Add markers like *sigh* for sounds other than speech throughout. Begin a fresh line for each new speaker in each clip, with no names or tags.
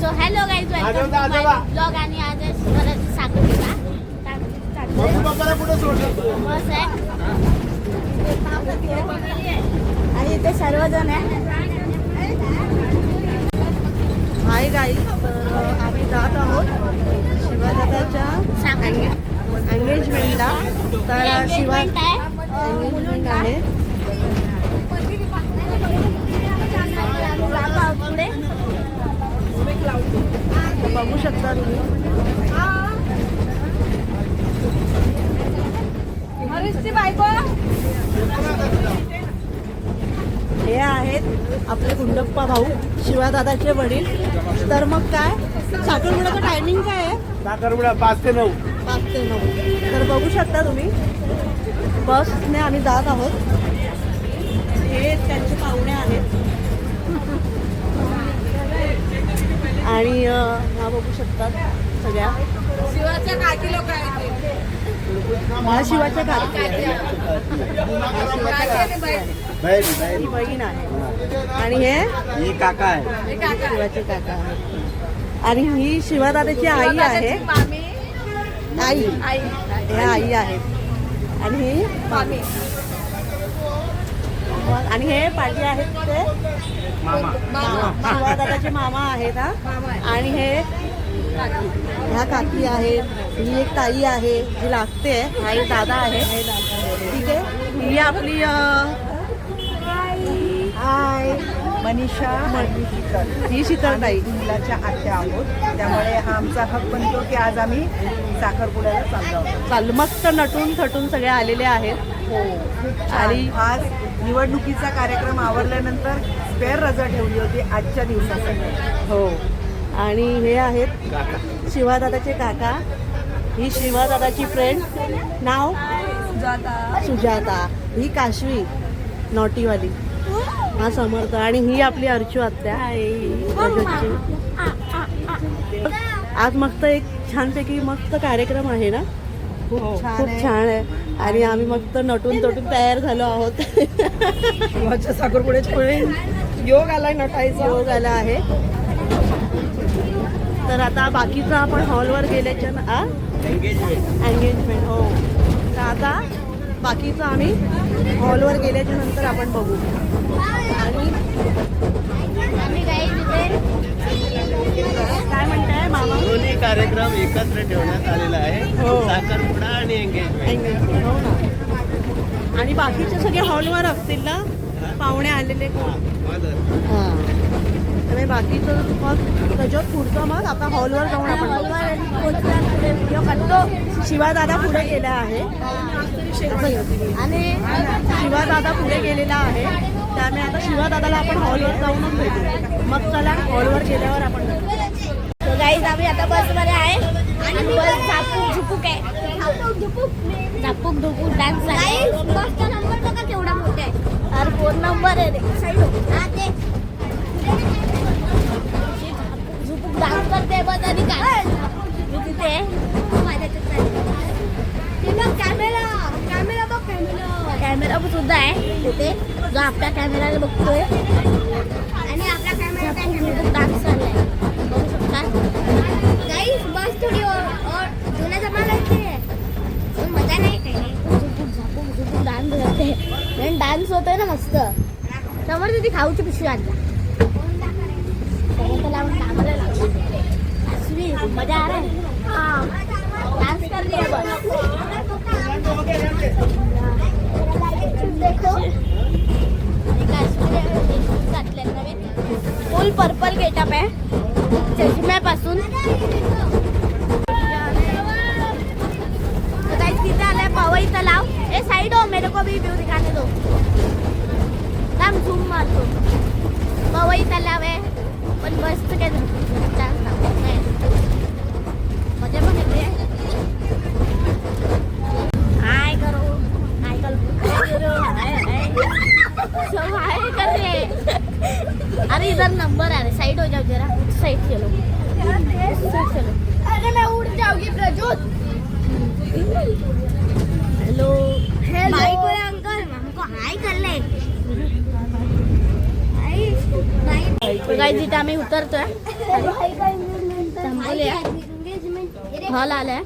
So hello guys welcome to my blog आणि आज
सोडलं
बस आहे आणि इथे सर्वजण आहे
हाय गाई तर आम्ही जात आहोत शिवादादाच्या एंगेजमेंटला तर शिवा
Engagement आहे.
एंगेजमेंट आहे
आम्ही जातो आहोत पुढे
तर बघू शकता तुम्ही. हे आहेत आपले गुंडप्पा भाऊ शिवादादाचे वडील. तर मग काय? साखरपुड्याचं टायमिंग काय आहे?
साखरपुडा पाच ते नऊ.
पाच ते नऊ. तर बघू शकता तुम्ही. बसने आम्ही जात आहोत. हे त्यांचे पाहुणे आहेत. आणि हा बघू शकता सगळ्या.
शिवाच्या काकी लोक आहेत
हा शिवाच्या काकी आहे. बहीण. आहे. आणि हे?
ही काका आहे.
हे
शिवाचे काका आहेत आणि ही शिवादादाची आई आहे.
मामी.
आई.
आई.
हे आई आहेत. आणि ही?
मामी.
आणि हे पाठी आहेत ते.
मामा.
मामा.
शिवादादाचे मामा आहेत हा. आणि हे
काकी.
ह्या काकी आहेत. ही एक ताई आहे जी लागते. हा एक दादा आहे. ठीक आहे. ही आपली हाय.
मनीषा.
ही शीतल ताई.
मुलाच्या आत्या आहोत. त्यामुळे हा आमचा हक बनतो की आज आम्ही साखरपुड्याला चाललो
चालू मस्त नटून थटून सगळे आलेले आहेत.
हो.
आणि-
आज निवडणुकीचा कार्यक्रम आवरल्यानंतर स्पेअर रजा ठेवली होती आजच्या दिवसासाठी.
हो. आणि हे आहेत शिवादादाचे काका. ही शिवादादाची फ्रेंड नाव? सुजाता. ही काशवी. नॉटीवाली. हा समर्थ. आणि ही आपली अर्चू आत्या. आज मस्त एक छानपैकी मस्त कार्यक्रम आहे ना? खूप
हो, छान
खूप
आहे.
छान आहे. आणि आम्ही मस्त नटून तटून तयार झालो आहोत.
शिवाच्या साखरपुड्याच्या योग आलाय नटायचा.
योग आला आहे. तर आता बाकीचं आपण हॉलवर गेल्याच्या न- आ एंगेजमेंट हो. तर बाकीचं आम्ही हॉलवर गेल्याच्यानंतर आपण बघू. आणि
आम्ही गाईज इथे
काय म्हणताय मामा?
दोन्ही कार्यक्रम एकत्र ठेवण्यात आलेला आहे.
हो.
साखरपुडा आणि एंगेजमेंट
एंगेजमेंट हो ना. आणि बाकीचे सगळे हॉलवर असतील ना? पाहुणे आलेले कोण? हां. त्यामुळे बाकीचं मग त्याच्यात पुढचं मग आता हॉलवर जाऊन आपण बघू. शिवादादा पुढे गेला आहे.
आणि
शिवादादा पुढे गेलेला आहे. त्यामुळे आता शिवादादाला आपण हॉलवर जाऊनच भेटू. मग चला हॉलवर गेल्यावर आपण.
गाईज आम्ही आता बसमध्ये आहे. आणि बस झापूक झुपूक आहे. झापूक? झुपूक डान्स बसचा नंबर बघा केवढा मोठा आहे. अरे फोन नंबर आहे रे. हा डान्स करते बस आणि काय. मी तिथे कॅमेरा कॅमेरा बघ कॅमेरा सुद्धा आहे तिथे. जो आपल्या कॅमेराला बघतोय. आणि आपला कॅमेरा झुपूक डान्स चाललाय. बघू शकता. गाईस बस जुन्या ते. पण मजा नाही काही डान्स करते डान्स होतोय ना मस्त. समोर तिथे खाऊची पिशवी आणला. त्याला लावून कामाला लावला पिशवी मजा आ रहा है हाँ डांस कर रही है बस फुल पर्पल गेटअप आहे. चष्म्यापासून. तिथे आलाय पवई तलाव. ए साइड हो मेरे को भी व्यू दिखाने दो. हम झूम मारतो. पवई तलाव आहे. पण मस्त काय डान्स दाखवत नाही मजा पण येते हाय करो हाय करो हाय हाय सब हाय कर रहे हैं। अरे इधर नंबर आ रहे साइड हो जाओ जरा उस साइड चलो उस साइड चलो अरे मैं उड़ जाऊंगी प्रजोत हेलो हेलो माइक वाले अंकल हमको हाय कर ले हाय काही थांबवली हॉल आलाय.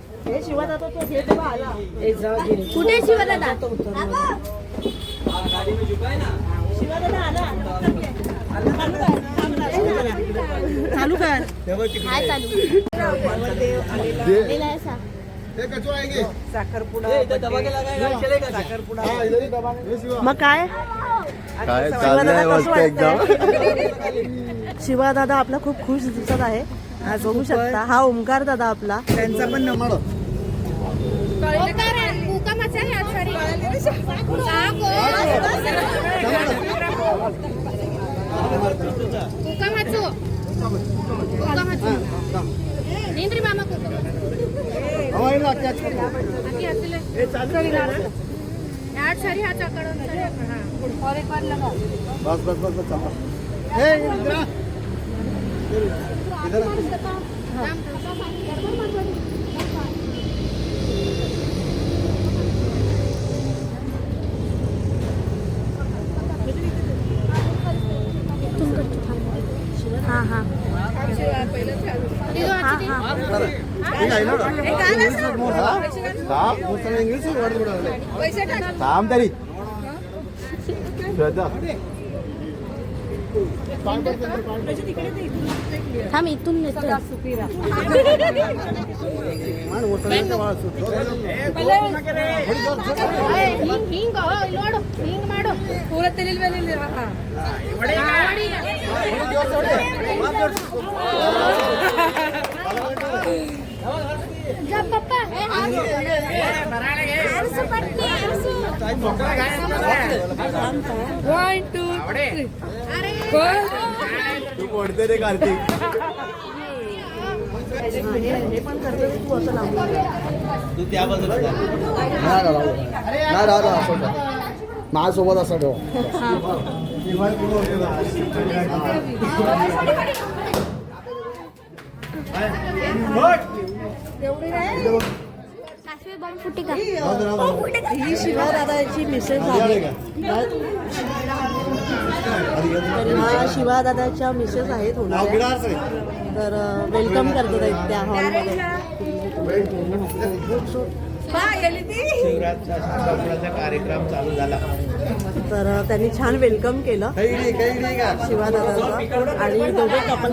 कुठे शिवदादा
चालू कर.
हाय चालू. सा.
साखरपुडा साखरपुडा
मग काय
चाललंय वाटतं एकदम? *laughs*
शिवा दादा आपला खूप खुश दिसत आहे आज बघू शकता हा ओमकार दादा आपला
त्यांचा पण नंबर
ओंकार. कुकामाचो. कुकामाचो. नींद्री मामा कुकामाचो.
बस बस बस बस थांबा. तरी श्रद्धा
थांब इथून नेतो
मान मोठं बाळा सुटतो.
ಹಿಂಗ್ ಹಿಂಗ್ ಓ, ಇಲ್ಲಿ ನೋಡು ಹಿಂಗ್ ಮಾಡು
ಪೂರ ತಿಳಿಲ್ವೇಲಿಲ್ಲ
जा पप्पा
वन टू
तू कोणते रे कार्तिक
तू
त्या बाजूला
माझ्यासोबत असं ठेव
ही शिवा दादाची मिसेस आहे. तर ह्या शिवा दादाच्या मिसेस आहेत होणाऱ्या तर वेलकम करतात आहेत त्या हॉलमध्ये.
शिवराजचा कार्यक्रम चालू झाला.
तर त्यांनी छान वेलकम केलं.
कैरी कैरी का?
शिवा दादाचं आणि दोघे कपल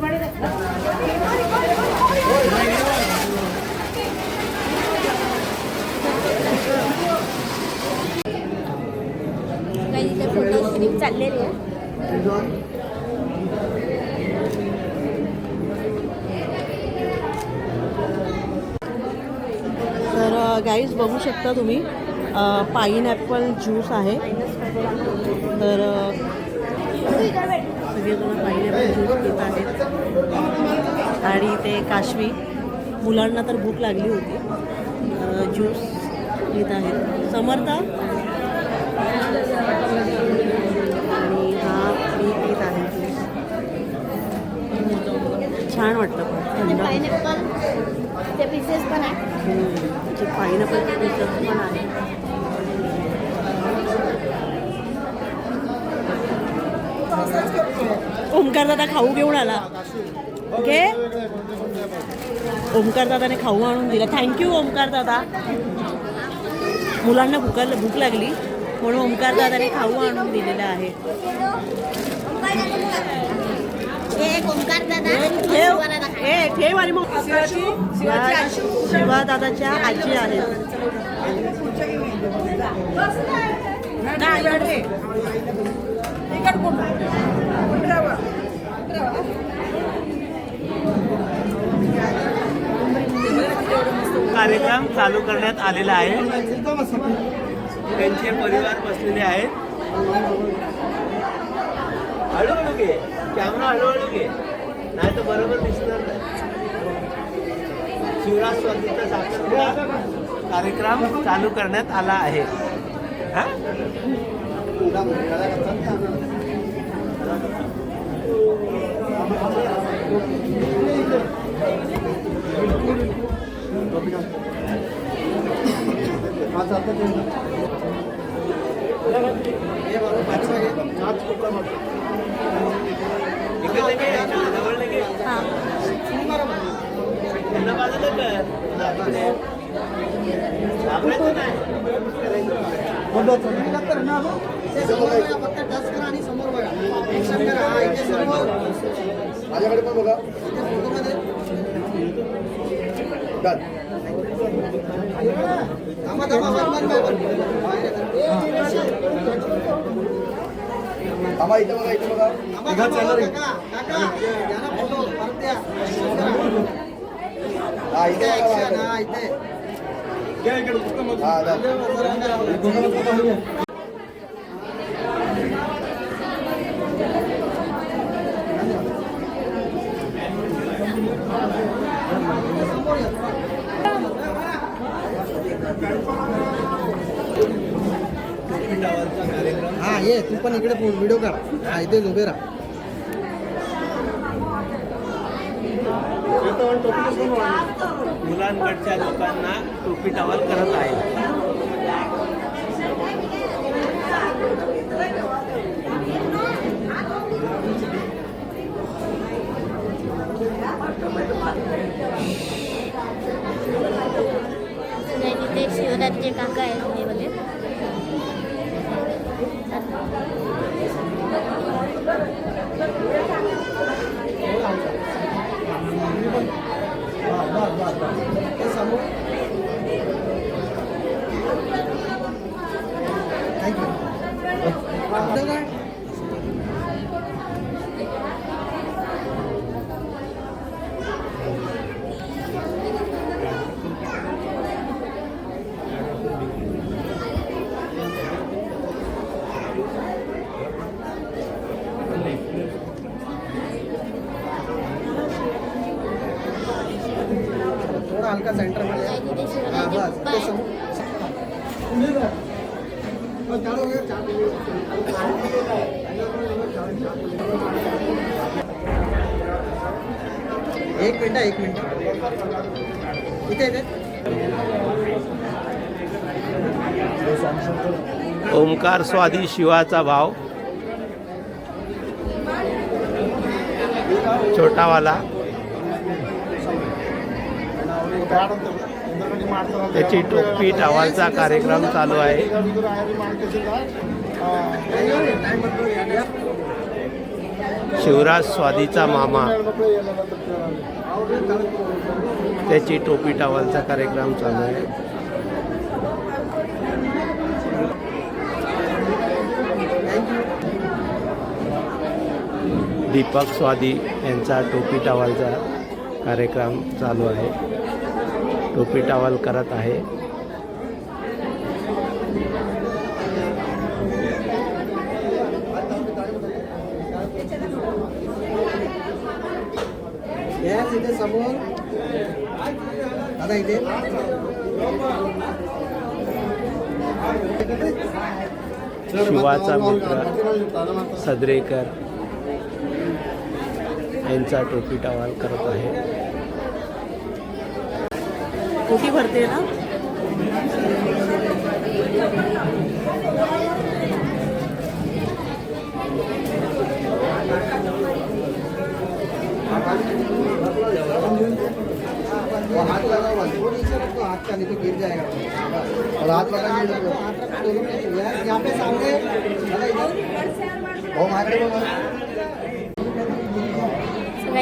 ಮಾಡಿದೆ गाईज बघू शकता तुम्ही. पाईन ॲपल ज्यूस आहे. तर सगळेजण पाईन ॲपल ज्यूस पित आहेत. आणि ते काशवी मुलांना तर भूक लागली होती. ज्यूस घेत आहेत. समर्थ? आणि हा मी पित आहे ज्यूस छान वाटतं पण. थंड
पायनॅपल ते पीसेस पण आहे.
पाईनॅपल पण आहे. ओमकार दादा खाऊ घेऊन आला. ओके? ओमकार दादाने खाऊ आणून दिला. थँक्यू ओमकार दादा. मुलांना भूक भूक लागली म्हणून ओमकार दादाने खाऊ आणून दिलेलं आहे. शिवा दादाच्या आजी आहेत
कार्यक्रम चालू करण्यात आलेला आहे. त्यांचे परिवार बसलेले आहेत. हळूहळू घे. कॅमेरा हळूहळू घे. नाही तर बरोबर दिसणार नाही. शिवराज स्वामीचा साखरपुडा कार्यक्रम चालू करण्यात आला आहे. हा? इकडे
माझ्याकडे पण बघा डन. थांबा इथं बघा इथं बघा हा इथे बघा हा इकडे
हा ये तू पण इकडे व्हिडिओ काढ. हा इथे उभे राहा.
मुलांकडच्या लोकांना टोपी टावल करत आहे.
शिवराजचे काका आहेत.
Thank you.
ओंकार स्वादी शिवाचा भाव. छोटावाला. त्याची टोपी टावालचा कार्यक्रम चालू आहे. शिवराज स्वादीचा मामा. त्याची टोपी टावालचा कार्यक्रम चालू आहे. दीपक स्वादी यांचा टोपी टावालचा कार्यक्रम चालू आहे. टोपी टावाल करत आहे.
समोर. इथे.
शिवाचा मित्र सदरेकर. यांचा टोपी टावाल करत आहे
कोटी भरते ना
वो हाथ लगा हुआ है वो नीचे रख दो हाथ का नहीं तो गिर जाएगा
और हाथ लगा के इधर
हाथ रखो दोनों में तो यहाँ यहाँ पे सामने दादा इधर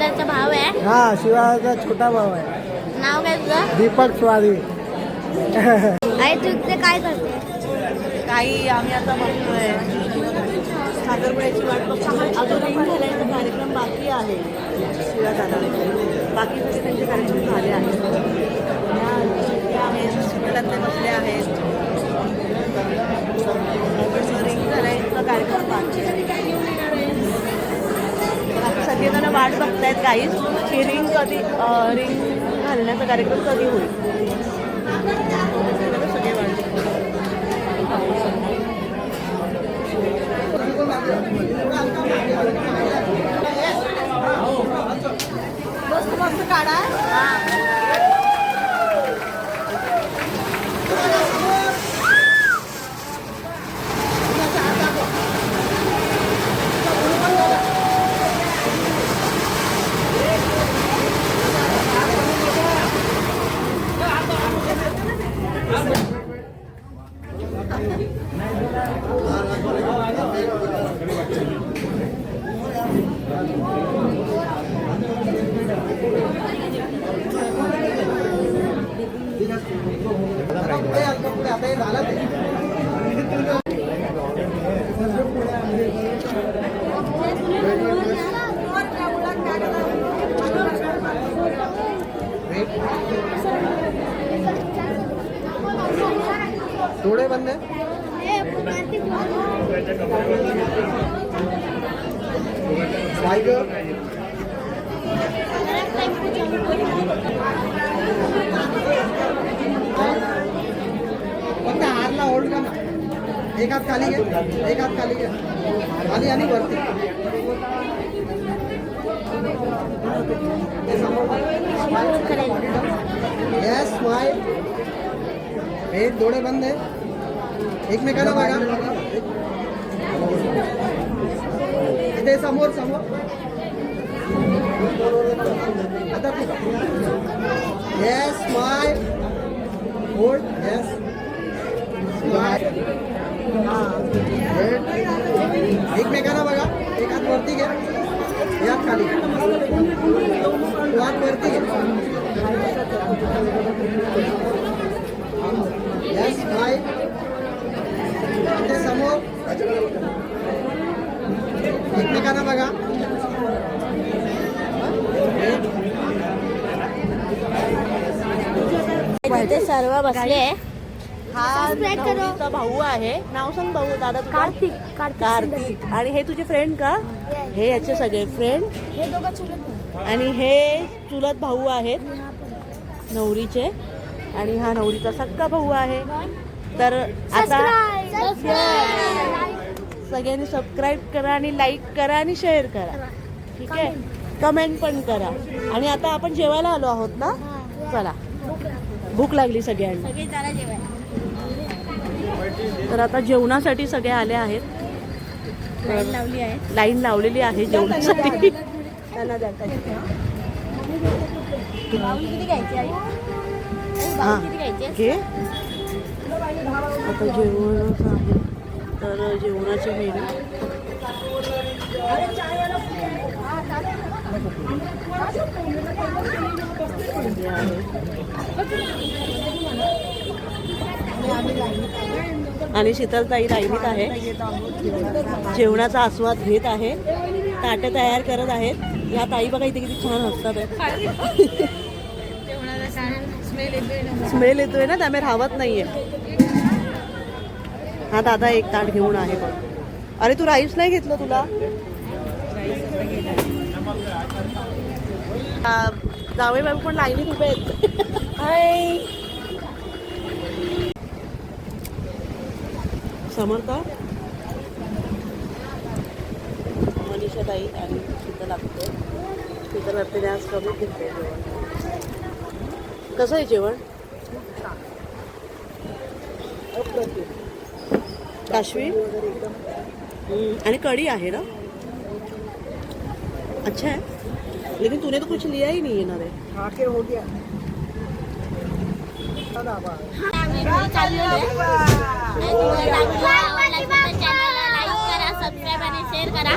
शिवराचा भाव आहे
हा शिवाचा छोटा भाव आहे
नाव काय तुझं
दीपक स्वारी
आई तू इथे काय करते
काही आम्ही आता बघतोय साखरपुड्याची वाट बघतो अजून रिंग घालायचा कार्यक्रम बाकी आहे शिव्या दादा बाकी त्यांचे कार्यक्रम झाले आहेत त्या त्या आहेत सुटलातले बसले आहेत पण रिंग घालायचा कार्यक्रम बाकी आहे आता सगळेजण वाट बघतायत काहीच की रिंग कधी रिंग घालण्याचा कार्यक्रम कधी होईल? सगळे वाट मस्त मस्त काढा.
टायगर
फक्त होल्ड का एक हात खाली घे एक हात खाली घे खाली आणि वरती येस स्माइल हे डोळे बंद आहे एकमेकाला बघा ते समोर समोर. आता yes my hold yes my एकमेकांना बघा. एक हात वरती घ्या. यात खाली. हात वरती घ्या. येस माय ते समोर. एकमेकांना बघा.
तिथे सर्व बसले.
हा. नवरीचा भाऊ आहे. नाव सांग भाऊ दादा तुझं.
कार्तिक
कार्तिक आणि हे तुझे फ्रेंड का? हे याचे सगळे फ्रेंड
हे दोघं चुलत
आणि हे चुलत भाऊ आहेत. नवरीचे. आणि हा नवरीचा सक्का भाऊ आहे. तर आता सगळ्यांनी सबस्क्राईब करा आणि लाईक करा आणि शेअर करा. ठीक आहे? कमेंट पण करा. आणि आता आपण जेवायला आलो आहोत ना? चला. भूक लागली. सगळ्यांना. तर आता जेवणासाठी सगळे आले आहेत.
लाईन लावली आहे.
लाईन लावलेली आहे जेवणासाठी. हा. आता जेवणच आहे तर जेवणाचे मेनू. हे. आणि शीतलताई लाईनीत आहे. जेवणाचा आस्वाद घेत आहे. ताटं तयार करत आहेत. या ताई बघा इथे किती छान हसतात स्मेल येतोय ना त्यामुळे राहत नाहीये. हा दादा एक ताट घेऊन आहे बघ. अरे तू राईस नाही घेतलं तुला? जावे बाबू पण लाईनीत उभे आहेत. समर्थ? मनीषा ताई आणि शीतल लागते शीतल लागते आज कमी घेतले जेवण. कसं आहे जेवण? काश्वी हम्म, आणि कढी आहे ना? अच्छा है. लेकिन तूने तो कुछ लिया ही नहीं है ना रे.
आके हो गया.
आहे. करा सबस्क्राईब आणि शेअर करा.